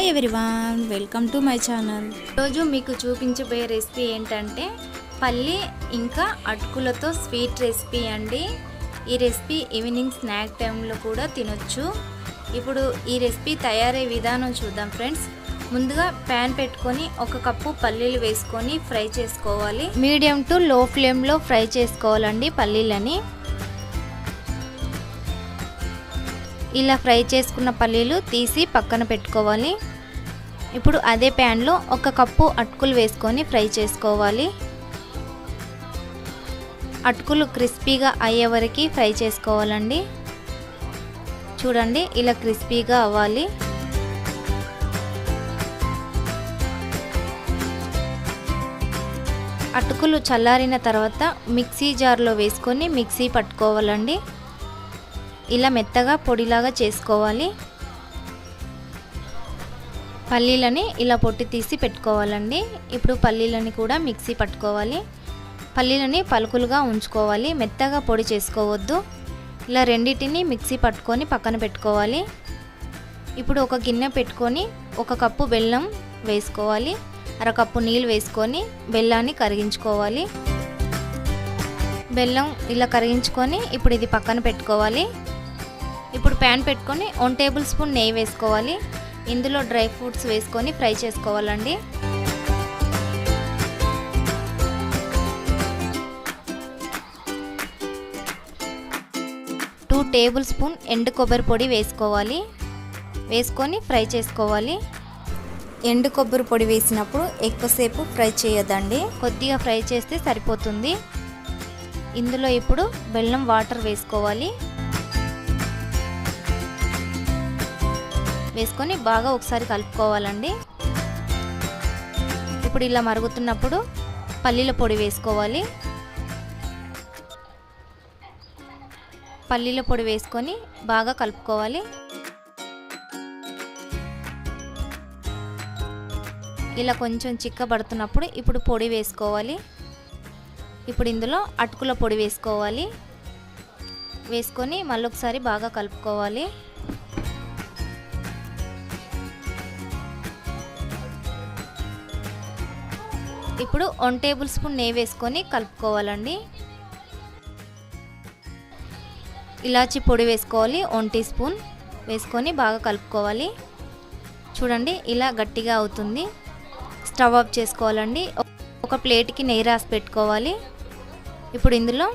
Hi everyone welcome to my channel ఈరోజు మీకు చూపించబోయే రెసిపీ ఏంటంటే పల్లి ఇంకా అటుకులతో స్వీట్ రెసిపీ అండి. ఈ రెసిపీ ఈవినింగ్ స్నాక్ టైంలో కూడా తినొచ్చు. ఇప్పుడు ఈ రెసిపీ తయారయ్యే విధానం చూద్దాం ఫ్రెండ్స్. ముందుగా ప్యాన్ పెట్టుకొని ఒక కప్పు పల్లీలు వేసుకొని ఫ్రై చేసుకోవాలి. మీడియం టు లో ఫ్లేమ్లో ఫ్రై చేసుకోవాలండి పల్లీలని. ఇలా ఫ్రై చేసుకున్న పల్లీలు తీసి పక్కన పెట్టుకోవాలి. ఇప్పుడు అదే ప్యాన్లో ఒక కప్పు అటుకులు వేసుకొని ఫ్రై చేసుకోవాలి. అటుకులు క్రిస్పీగా అయ్యే వరకు ఫ్రై చేసుకోవాలండి. చూడండి ఇలా క్రిస్పీగా అవ్వాలి. అటుకులు చల్లారిన తర్వాత మిక్సీ జార్లో వేసుకొని మిక్సీ పట్టుకోవాలండి. ఇలా మెత్తగా పొడిలాగా చేసుకోవాలి. పల్లీలని ఇలా పొట్టి తీసి పెట్టుకోవాలండి. ఇప్పుడు పల్లీలని కూడా మిక్సీ పట్టుకోవాలి. పల్లీలని పలుకులుగా ఉంచుకోవాలి. మెత్తగా పొడి చేసుకోవద్దు. ఇలా రెండింటిని మిక్సీ పట్టుకొని పక్కన పెట్టుకోవాలి. ఇప్పుడు ఒక గిన్నె పెట్టుకొని ఒక కప్పు బెల్లం వేసుకోవాలి. అరకప్పు నీళ్ళు వేసుకొని బెల్లాన్ని కరిగించుకోవాలి. బెల్లం ఇలా కరిగించుకొని ఇప్పుడు ఇది పక్కన పెట్టుకోవాలి. ఇప్పుడు ప్యాన్ పెట్టుకొని వన్ టేబుల్ స్పూన్ నెయ్యి వేసుకోవాలి. ఇందులో డ్రై ఫ్రూట్స్ వేసుకొని ఫ్రై చేసుకోవాలండి. టూ టేబుల్ స్పూన్ ఎండు కొబ్బరి పొడి వేసుకోవాలి. వేసుకొని ఫ్రై చేసుకోవాలి. ఎండు కొబ్బరి పొడి వేసినప్పుడు ఎక్కువసేపు ఫ్రై చేయొద్దండి. కొద్దిగా ఫ్రై చేస్తే సరిపోతుంది. ఇందులో ఇప్పుడు బెల్లం వాటర్ వేసుకోవాలి. వేసుకొని బాగా ఒకసారి కలుపుకోవాలండి. ఇప్పుడు ఇలా మరుగుతున్నప్పుడు పల్లీల పొడి వేసుకోవాలి. పల్లీల పొడి వేసుకొని బాగా కలుపుకోవాలి. ఇలా కొంచెం చిక్కబడుతున్నప్పుడు ఇప్పుడు పొడి వేసుకోవాలి. ఇప్పుడు ఇందులో అటుకుల పొడి వేసుకోవాలి. వేసుకొని మళ్ళీ ఒకసారి బాగా కలుపుకోవాలి. ఇప్పుడు వన్ టేబుల్ స్పూన్ నెయ్యి వేసుకొని కలుపుకోవాలండి. ఇలాచి పొడి వేసుకోవాలి వన్ టీ స్పూన్ వేసుకొని బాగా కలుపుకోవాలి. చూడండి ఇలా గట్టిగా అవుతుంది. స్టవ్ ఆఫ్ చేసుకోవాలండి. ఒక ప్లేట్కి నెయ్యి రాసి పెట్టుకోవాలి. ఇప్పుడు ఇందులో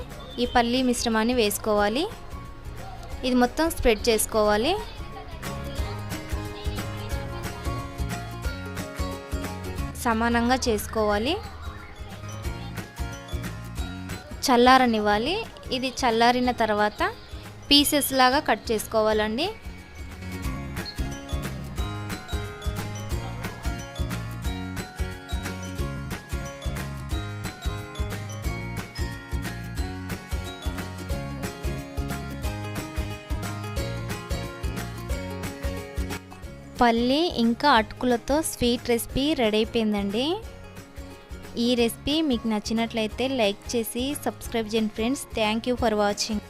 ఈ పల్లీ మిశ్రమాన్ని వేసుకోవాలి. ఇది మొత్తం స్ప్రెడ్ చేసుకోవాలి. సమానంగా చేసుకోవాలి. చల్లారనివ్వాలి. ఇది చల్లారిన తర్వాత పీసెస్ లాగా కట్ చేసుకోవాలండి. పల్లి ఇంకా అటుకులతో స్వీట్ రెసిపీ రెడీ అయిపోయిందండి. ఈ రెసిపీ మీకు నచ్చినట్లయితే లైక్ చేసి సబ్స్క్రైబ్ చేయండి friends. Thank you for watching.